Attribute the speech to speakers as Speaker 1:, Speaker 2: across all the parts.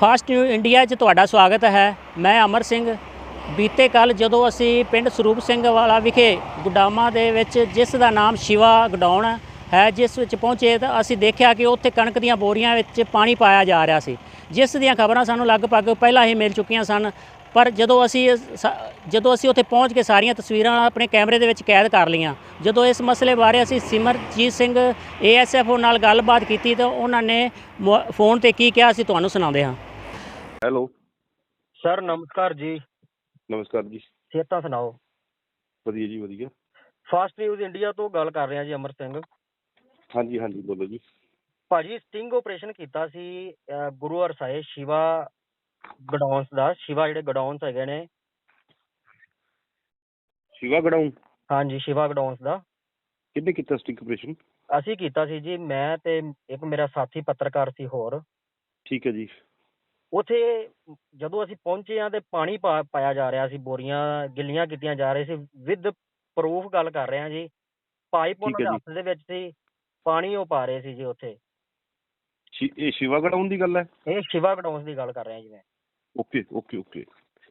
Speaker 1: Fast new India 'ਚ ਤੁਹਾਡਾ ਸਵਾਗਤ ਹੈ। ਮੈਂ ਅਮਰ ਸਿੰਘ। ਬੀਤੇ ਕੱਲ ਜਦੋਂ ਅਸੀਂ ਪਿੰਡ ਸਰੂਪ ਸਿੰਘ ਵਾਲਾ ਵਿਖੇ ਗੁਡਾਮਾ ਦੇ ਵਿੱਚ, ਜਿਸ ਦਾ ਨਾਮ ਸ਼ਿਵਾ ਗਡਾਉਣ ਹੈ, ਜਿਸ ਵਿੱਚ ਪਹੁੰਚੇ ਤਾਂ ਅਸੀਂ ਦੇਖਿਆ ਕਿ ਉੱਥੇ ਕਣਕ ਦੀਆਂ ਬੋਰੀਆਂ ਵਿੱਚ ਪਾਣੀ ਪਾਇਆ ਜਾ ਰਿਹਾ ਸੀ। ਜਿਸ ਦੀਆਂ ਖਬਰਾਂ ਸਾਨੂੰ ਲਗਭਗ ਪਹਿਲਾਂ ਹੀ ਮਿਲ ਚੁੱਕੀਆਂ ਸਨ। ਪਰ ਜਦੋਂ ਅਸੀਂ ਜਦੋਂ ਅਸੀਂ ਉੱਥੇ ਪਹੁੰਚ ਕੇ ਸਾਰੀਆਂ ਤਸਵੀਰਾਂ ਆਪਣੇ ਕੈਮਰੇ ਦੇ ਵਿੱਚ ਕੈਦ ਕਰ ਲਈਆਂ ਜਦੋਂ ਇਸ ਮਸਲੇ ਬਾਰੇ ਅਸੀਂ ਸਿਮਰਜੀਤ ਸਿੰਘ ਏਐਸਐਫਓ ਨਾਲ ਗੱਲਬਾਤ ਕੀਤੀ ਤਾਂ ਉਹਨਾਂ ਨੇ ਫੋਨ ਤੇ ਕੀ ਕਿਹਾ ਅਸੀਂ ਤੁਹਾਨੂੰ ਸੁਣਾਉਂਦੇ ਹਾਂ।
Speaker 2: ਹੈਲੋ।
Speaker 3: ਸਰ ਨਮਸਕਾਰ ਜੀ।
Speaker 2: ਨਮਸਕਾਰ ਜੀ।
Speaker 3: ਸਿਹਤਾਂ ਸੁਣਾਓ।
Speaker 2: ਵਧੀਆ ਜੀ ਵਧੀਆ।
Speaker 3: ਫਾਸਟ ਨਿਊਜ਼ ਇੰਡੀਆ ਤੋਂ ਗੱਲ ਕਰ ਰਿਹਾ ਜੀ ਅਮਰ ਸਿੰਘ।
Speaker 2: ਹਾਂਜੀ ਹਾਂਜੀ ਬੋਲੋ ਜੀ।
Speaker 3: ਭਾਜੀ ਸਟਿੰਗ ਆਪਰੇਸ਼ਨ ਕੀਤਾ ਸੀ ਗੁਰੂ ਹਰਸਾਏ ਸ਼ਿਵਾ ਗਡਾਊਨਸ ਦਾ ਸ਼ਿਵਾ ਜਿਹੜੇ ਗਡਾਊਨਸ ਹੈਗੇ ਨੇ।
Speaker 2: ਸ਼ਿਵਾ ਗੜਾਉਂ
Speaker 3: ਹਾਂਜੀ ਸ਼ਿਵਾ ਗਡਾਊਨਸ ਦਾ।
Speaker 2: ਕਿੰਨੇ ਕੀਤਾ ਸਟਿੰਗ ਆਪਰੇਸ਼ਨ
Speaker 3: ਅਸੀਂ ਕੀਤਾ ਸੀ ਜੀ ਮੈਂ ਤੇ ਇੱਕ ਮੇਰਾ ਸਾਥੀ ਪੱਤਰਕਾਰ ਸੀ ਹੋਰ।
Speaker 2: ਠੀਕ ਹੈ ਜੀ।
Speaker 3: ਉਥੇ ਜਦੋਂ ਅਸੀਂ ਪਹੁੰਚੇ ਆ ਤੇ ਪਾਣੀ ਪਾ- ਪਾਇਆ ਜਾ ਰਿਹਾ ਸੀ ਬੋਰੀਆਂ ਗਿੱਲੀਆਂ ਕੀਤੀਆਂ ਜਾ ਰਹੀ ਸੀ ਵਿਦ ਪ੍ਰੂਫ ਗੱਲ ਕਰ ਰਹੇ ਹਾਂ ਜੀ। ਪਾਈਪ
Speaker 2: ਠੀਕ
Speaker 3: ਉਹਨਾਂ
Speaker 2: ਹੈ
Speaker 3: ਦੇ ਹੱਥ ਦੇ ਵਿੱਚ ਸੀ ਪਾਣੀ ਉਹ ਪਾ ਰਹੇ ਸੀ ਜੀ ਉੱਥੇ।
Speaker 2: ਸ਼ਿ- ਇਹ ਸ਼ਿਵਾ ਗੜਾਉਂ ਦੀ ਗੱਲ ਹੈ?
Speaker 3: ਇਹ ਸ਼ਿਵਾ ਗਡਾਊਨਸ ਦੀ ਗੱਲ ਕਰ ਰਿਹਾ ਜੀ ਮੈਂ।
Speaker 2: ਓਕੇ ਓਕੇ ਓਕੇ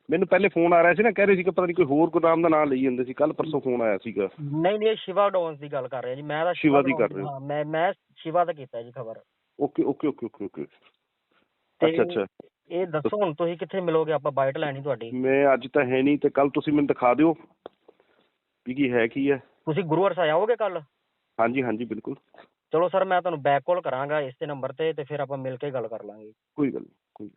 Speaker 2: ਮੈਨੂੰ ਪਹਿਲੇ ਫੋਨ ਆ ਰਿਹਾ ਸੀ ਨਾ ਕਹਿ ਰਹੇ ਸੀ ਕਿ ਪਤਾ ਨਹੀਂ ਕੋਈ ਹੋਰ ਗੋਦਾਮ ਦਾ ਨਾਮ ਲਈ ਜਾਂਦੇ ਸੀ ਕੱਲ ਪਰਸੋਂ ਫੋਨ ਆਇਆ ਸੀਗਾ।
Speaker 3: ਨਹੀਂ ਨਹੀਂ ਇਹ ਸ਼ਿਵਾ ਡਾਊਨਸ ਦੀ ਗੱਲ ਕਰ ਰਿਹਾ ਜੀ ਮੈਂ ਤਾਂ
Speaker 2: ਸ਼ਿਵਾ ਦੀ ਕਰ ਰਹੇ ਹੋ।
Speaker 3: ਹਾਂ ਮੈਂ ਮੈਂ ਸ਼ਿਵਾ ਦਾ ਕੀਤਾ ਜੀ ਖਬਰ।
Speaker 2: Okay okay okay okay okay
Speaker 3: ਤੇ
Speaker 2: ਅੱਛਾ ਅੱਛਾ।
Speaker 3: ਇਹ ਦੱਸੋ ਹੁਣ ਤੁਸੀਂ ਕਿੱਥੇ ਮਿਲੋਗੇ ਆਪਾਂ ਬਾਈਟ ਲੈਣੀ ਤੁਹਾਡੀ।
Speaker 2: ਮੈਂ ਅੱਜ ਤਾਂ ਹੈ ਨਹੀਂ ਤੇ ਕੱਲ ਤੁਸੀਂ ਮੈਨੂੰ ਦਿਖਾ ਦਿਓ ਵੀ ਕੀ ਹੈ ਕੀ ਹੈ।
Speaker 3: ਤੁਸੀਂ ਗੁਰੂ ਹਰਸਾਏ ਆਓਗੇ ਕੱਲ
Speaker 2: ਹਾਂਜੀ ਹਾਂਜੀ ਬਿਲਕੁਲ।
Speaker 3: ਚਲੋ ਸਰ ਮੈਂ ਤੁਹਾਨੂੰ ਬੈਕ ਕਾਲ ਕਰਾਂਗਾ ਇਸੇ ਨੰਬਰ ਤੇ ਤੇ ਫਿਰ ਆਪਾਂ ਮਿਲ ਕੇ ਗੱਲ ਕਰ ਲਾਂਗੇ।
Speaker 2: ਕੋਈ ਗੱਲ ਨਹੀਂ ਕੋਈ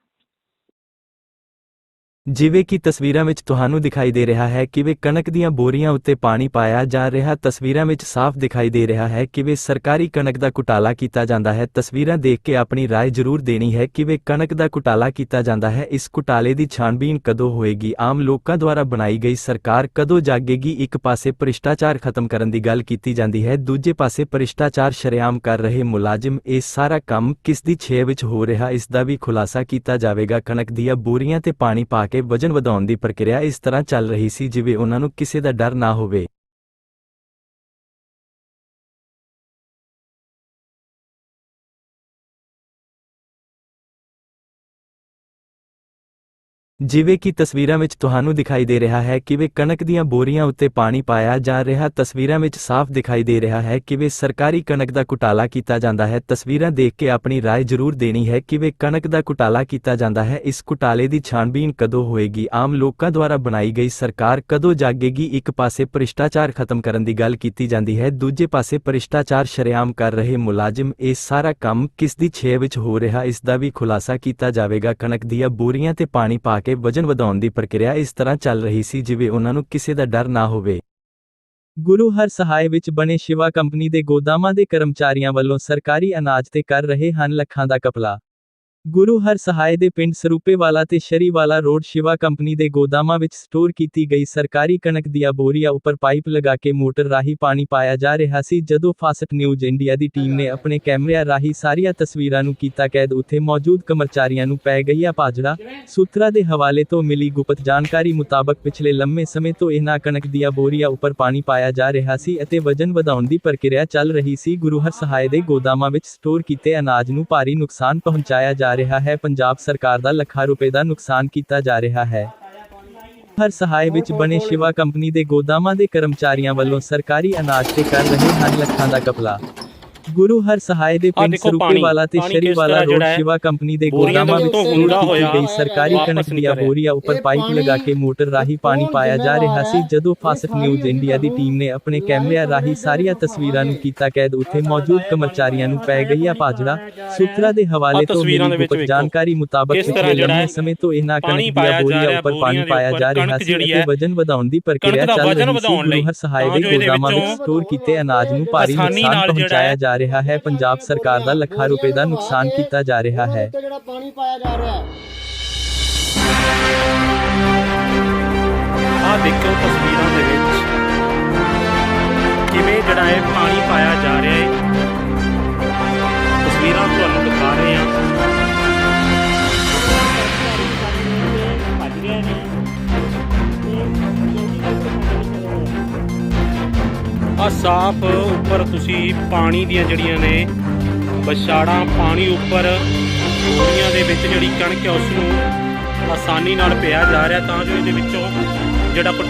Speaker 4: ਜਿਵੇਂ ਕਿ ਤਸਵੀਰਾਂ ਵਿੱਚ ਤੁਹਾਨੂੰ ਦਿਖਾਈ ਦੇ ਰਿਹਾ ਹੈ ਕਿਵੇਂ ਕਣਕ ਦੀਆਂ ਬੋਰੀਆਂ ਉੱਤੇ ਪਾਣੀ ਪਾਇਆ ਜਾ ਰਿਹਾ ਤਸਵੀਰਾਂ ਵਿੱਚ ਸਾਫ਼ ਦਿਖਾਈ ਦੇ ਰਿਹਾ ਹੈ ਕਿਵੇਂ ਸਰਕਾਰੀ ਕਣਕ ਦਾ ਘੁਟਾਲਾ ਕੀਤਾ ਜਾਂਦਾ ਹੈ ਤਸਵੀਰਾਂ ਦੇਖ ਕੇ ਆਪਣੀ رائے ਜ਼ਰੂਰ ਦੇਣੀ ਹੈ ਕਿਵੇਂ ਕਣਕ ਦਾ ਘੁਟਾਲਾ ਕੀਤਾ ਜਾਂਦਾ ਹੈ ਇਸ ਘੁਟਾਲੇ ਦੀ ਛਾਣਬੀਣ ਕਦੋਂ ਹੋਏਗੀ ਆਮ ਲੋਕਾਂ ਦੁਆਰਾ ਬਣਾਈ ਗਈ ਸਰਕਾਰ ਕਦੋਂ ਜਾਗੇਗੀ ਇੱਕ ਪਾਸੇ ਭ੍ਰਿਸ਼ਟਾਚਾਰ ਖਤਮ ਕਰਨ ਦੀ ਗੱਲ ਕੀਤੀ ਜਾਂਦੀ ਹੈ ਦੂਜੇ ਪਾਸੇ ਭ੍ਰਿਸ਼ਟਾਚਾਰ ਸ਼ਰੇਆਮ ਕਰ ਰਹੇ ਮੁਲਾਜ਼ਮ ਇਹ ਸਾਰਾ ਕੰਮ ਕਿਸ ਦੀ ਛੇ ਵਿੱਚ ਹੋ ਰਿਹਾ ਇਸ ਦਾ ਵੀ ਖੁਲਾਸਾ ਕੀਤਾ ਜਾਵੇਗਾ ਕਣਕ ਦੀਆਂ ਬੋਰੀਆਂ ਤੇ ਪਾਣੀ ਪਾ ਕੇ ਵਜਨ ਵਧਾਉਣ ਦੀ ਪ੍ਰਕਿਰਿਆ ਇਸ ਤਰ੍ਹਾਂ ਚੱਲ ਰਹੀ ਸੀ ਜਿਵੇਂ ਉਹਨਾਂ ਨੂੰ ਕਿਸੇ ਦਾ ਡਰ ਨਾ ਹੋਵੇ। ਜਿਵੇਂ ਕਿ ਤਸਵੀਰਾਂ ਵਿੱਚ ਤੁਹਾਨੂੰ ਦਿਖਾਈ ਦੇ ਰਿਹਾ ਹੈ ਕਿਵੇਂ ਕਣਕ ਦੀਆਂ ਬੋਰੀਆਂ ਉੱਤੇ ਪਾਣੀ ਪਾਇਆ ਜਾ ਰਿਹਾ ਤਸਵੀਰਾਂ ਵਿੱਚ ਸਾਫ਼ ਦਿਖਾਈ ਦੇ ਰਿਹਾ ਹੈ ਕਿਵੇਂ ਸਰਕਾਰੀ ਕਣਕ ਦਾ ਘੁਟਾਲਾ ਕੀਤਾ ਜਾਂਦਾ ਹੈ ਤਸਵੀਰਾਂ ਦੇਖ ਕੇ ਆਪਣੀ رائے ਜ਼ਰੂਰ ਦੇਣੀ ਹੈ ਕਿਵੇਂ ਕਣਕ ਦਾ ਘੁਟਾਲਾ ਕੀਤਾ ਜਾਂਦਾ ਹੈ ਇਸ ਘੁਟਾਲੇ ਦੀ ਛਾਣਬੀਣ ਕਦੋਂ ਹੋਏਗੀ ਆਮ ਲੋਕਾਂ ਦੁਆਰਾ ਬਣਾਈ ਗਈ ਸਰਕਾਰ ਕਦੋਂ ਜਾਗੇਗੀ ਇੱਕ ਪਾਸੇ ਭ੍ਰਿਸ਼ਟਾਚਾਰ ਖਤਮ ਕਰਨ ਦੀ ਗੱਲ ਕੀਤੀ ਜਾਂਦੀ ਹੈ ਦੂਜੇ ਪਾਸੇ ਭ੍ਰਿਸ਼ਟਾਚਾਰ ਸ਼ਰੇਆਮ ਕਰ ਰਹੇ ਮੁਲਾਜ਼ਮ ਇਹ ਸਾਰਾ ਕੰਮ ਕਿਸ ਦੀ ਛੇ ਵਿੱਚ ਹੋ ਰਿਹਾ ਇਸ ਦਾ ਵੀ ਖੁਲਾਸਾ ਕੀਤਾ ਜਾਵੇਗਾ ਕਣਕ ਦੀਆਂ ਬੋਰੀਆਂ ਤੇ ਪਾਣੀ ਪਾ ਕੇ ਵਜਨ ਵਧਾਉਣ ਦੀ ਪ੍ਰਕਿਰਿਆ ਇਸ ਤਰ੍ਹਾਂ ਚੱਲ ਰਹੀ ਸੀ ਜਿਵੇਂ ਉਹਨਾਂ ਨੂੰ ਕਿਸੇ ਦਾ ਡਰ ਨਾ ਹੋਵੇ। ਗੁਰੂ ਹਰ ਸਹਾਇ ਵਿੱਚ ਬਣੇ ਸ਼ਿਵਾ ਕੰਪਨੀ ਦੇ ਗੋਦਾਮਾਂ ਦੇ ਕਰਮਚਾਰੀਆਂ ਵੱਲੋਂ ਸਰਕਾਰੀ ਅਨਾਜ ਤੇ ਕਰ ਰਹੇ ਹਨ ਲੱਖਾਂ ਦਾ ਕਪਲਾ। ਗੁਰੂ ਹਰ ਸਹਾਇ ਦੇ ਪਿੰਡ ਸਰੂਪੇਵਾਲਾ ਤੇ ਸ਼ਰੀਵਾਲਾ ਰੋਡ ਸ਼ਿਵਾ ਕੰਪਨੀ ਦੇ ਗੋਦਾਮਾਂ ਵਿੱਚ ਸਟੋਰ ਕੀਤੀ ਗਈ ਸਰਕਾਰੀ ਕਣਕ ਦੀਆਂ ਬੋਰੀਆਂ ਉੱਪਰ ਪਾਈਪ ਲਗਾ ਕੇ ਮੋਟਰ ਰਾਹੀਂ ਪਾਣੀ ਪਾਇਆ ਜਾ ਰਿਹਾ ਸੀ, ਜਦੋਂ ਫਾਸਟ ਨਿਊਜ਼ ਇੰਡੀਆ ਦੀ ਟੀਮ ਨੇ ਆਪਣੇ ਕੈਮਰਿਆਂ ਰਾਹੀਂ ਸਾਰੀਆਂ ਤਸਵੀਰਾਂ ਨੂੰ ਕੀਤਾ ਕੈਦ। ਉੱਥੇ ਮੌਜੂਦ ਕਰਮਚਾਰੀਆਂ ਨੂੰ ਪੈ ਗਈ ਆ ਭਾਜੜਾ। ਸੂਤਰਾਂ ਦੇ ਹਵਾਲੇ ਤੋਂ ਮਿਲੀ ਗੁਪਤ ਜਾਣਕਾਰੀ ਮੁਤਾਬਕ ਪਿਛਲੇ ਲੰਮੇ ਸਮੇਂ ਤੋਂ ਇਹਨਾਂ ਕਣਕ ਦੀਆਂ ਬੋਰੀਆਂ ਉੱਪਰ ਪਾਣੀ ਪਾਇਆ ਜਾ ਰਿਹਾ ਸੀ ਅਤੇ ਵਜਨ ਵਧਾਉਣ ਦੀ ਪ੍ਰਕਿਰਿਆ ਚੱਲ ਰਹੀ ਸੀ। ਗੁਰੂ ਹਰ ਸਹਾਇ ਦੇ ਗੋਦਾਮਾਂ ਵਿੱਚ ਸਟੋਰ ਕੀਤੇ ਅਨਾਜ ਨੂੰ ਭਾਰੀ ਨੁਕਸਾਨ ਪਹੁੰਚਾਇਆ ਜਾ ਰਿਹਾ ਹੈ। ਪੰਜਾਬ ਸਰਕਾਰ ਦਾ ਲੱਖਾਂ ਰੁਪਏ ਦਾ ਨੁਕਸਾਨ ਕੀਤਾ ਜਾ ਰਿਹਾ ਹੈ। ਹਰ ਸਹਾਇ ਵਿੱਚ ਬਣੇ ਸ਼ਿਵਾ ਕੰਪਨੀ ਦੇ ਗੋਦਾਮਾਂ ਦੇ ਕਰਮਚਾਰੀਆਂ ਵੱਲੋਂ ਸਰਕਾਰੀ ਅਨਾਜ ਤੇ ਕਰ ਰਹੇ ਹਨ ਲੱਖਾਂ ਦਾ ਕਪਲਾ। ਗੁਰੂ ਹਰ ਸਹਾਇ ਦੇ ਪਿੰਡ
Speaker 1: ਦੇਖੋ ਪਾਣੀ,
Speaker 4: ਸਰੂਪੇਵਾਲਾ ਤੇ ਸ਼ਰੀਵਾਲਾ
Speaker 1: ਤਰ੍ਹਾਂ
Speaker 4: ਰੋਡ ਸ਼ਿਵਾ ਕੰਪਨੀ ਦੇ ਗੋਦਾਮਾਂ ਵਿੱਚ ਕੀਤੀ
Speaker 1: ਹੋਇਆ
Speaker 4: ਗਈ ਸਰਕਾਰੀ ਕਣਕ ਦੀਆਂ। ਬੋਰੀਆਂ ਉੱਪਰ ਪਾਈਪ ਲਗਾ ਕੇ ਮੋਟਰ ਰਾਹੀਂ ਪਾਣੀ ਪਾਇਆ ਜਾ ਰਿਹਾ ਸੀ? ਜਦੋਂ ਫਾਸਟ ਨਿਊਜ਼ ਇੰਡੀਆ ਦੀ। ਟੀਮ ਨੇ ਆਪਣੇ ਕੈਮਰਿਆਂ ਰਾਹੀਂ ਸਾਰੀਆਂ ਤਸਵੀਰਾਂ ਨੂੰ ਕੀਤਾ ਕੈਦ ਉੱਥੇ ਮੌਜੂਦ ਕਰਮਚਾਰੀਆਂ ਨੂੰ ਪੈ ਗਈ ਆ ਭਾਜੜਾ ਸੂਤਰਾਂ ਦੇ ਹਵਾਲੇ ਤੋਂ
Speaker 1: ਤਸਵੀਰਾਂ
Speaker 4: ਮਿਲੀ
Speaker 1: ਦੇ ਵਿੱਚ
Speaker 4: ਗੁਪਤ। ਜਾਣਕਾਰੀ ਮੁਤਾਬਕ ਪਿਛਲੇ
Speaker 1: ਜਿਹੜਾ
Speaker 4: ਲੰਮੇ
Speaker 1: ਹੈ,
Speaker 4: ਸਮੇਂ ਤੋਂ ਇਹਨਾਂ ਕਣਕ
Speaker 1: ਪਾਇਆ
Speaker 4: ਦੀਆਂ
Speaker 1: ਜਾ
Speaker 4: ਬੋਰੀਆਂ
Speaker 1: ਰਿਹਾ,
Speaker 4: ਉੱਪਰ ਪਾਣੀ ਪਾਇਆ ਜਾ ਰਿਹਾ ਸੀ
Speaker 1: ਜਿਹੜੀ
Speaker 4: ਅਤੇ
Speaker 1: ਹੈ,
Speaker 4: ਵਜਨ ਵਧਾਉਣ ਦੀ ਪ੍ਰਕਿਰਿਆ ਚੱਲ ਰਹੀ ਸੀ ਗੁਰੂ ਹਰ ਸਹਾਇ ਦੇ
Speaker 1: ਜੋ
Speaker 4: ਗੋਦਾਮਾਂ ਵਿੱਚ ਸਟੋਰ ਕੀਤੇ ਅਨਾਜ ਨੂੰ ਭਾਰੀ ਨੁਕਸਾਨ
Speaker 1: ਨਾਲ ਜਿਹੜਾ
Speaker 4: ਪਹੁੰਚਾਇਆ
Speaker 1: ਹੈ,
Speaker 4: ਜਾ ਰਿਹਾ ਹੈ। ਪੰਜਾਬ ਸਰਕਾਰ ਦਾ ਲੱਖਾਂ ਰੁਪਏ ਦਾ ਨੁਕਸਾਨ ਕੀਤਾ ਜਾ ਰਿਹਾ ਹੈ।
Speaker 5: ਜਿਹੜਾ ਪਾਣੀ ਪਾਇਆ ਜਾ ਰਿਹਾ ਹੈ।
Speaker 1: ਆਹ ਦੇਖੋ ਤਸਵੀਰਾਂ ਦੇ ਵਿੱਚ ਆ ਸਾਫ਼ ਉੱਪਰ ਤੁਸੀਂ ਪਾਣੀ ਦੀਆਂ ਜਿਹੜੀਆਂ ਨੇ ਵਿਛਾੜਾਂ, ਪਾਣੀ ਉੱਪਰ
Speaker 5: ਬੋਰੀਆਂ ਦੇ ਵਿੱਚ ਜਿਹੜੀ ਕਣਕ ਹੈ ਉਸ ਨੂੰ ਆਸਾਨੀ ਨਾਲ ਪਿਆ ਜਾ ਰਿਹਾ ਤਾਂ ਜੋ ਇਹਦੇ ਵਿੱਚੋਂ ਜਿਹੜਾ ਘੁਟਾਲਾ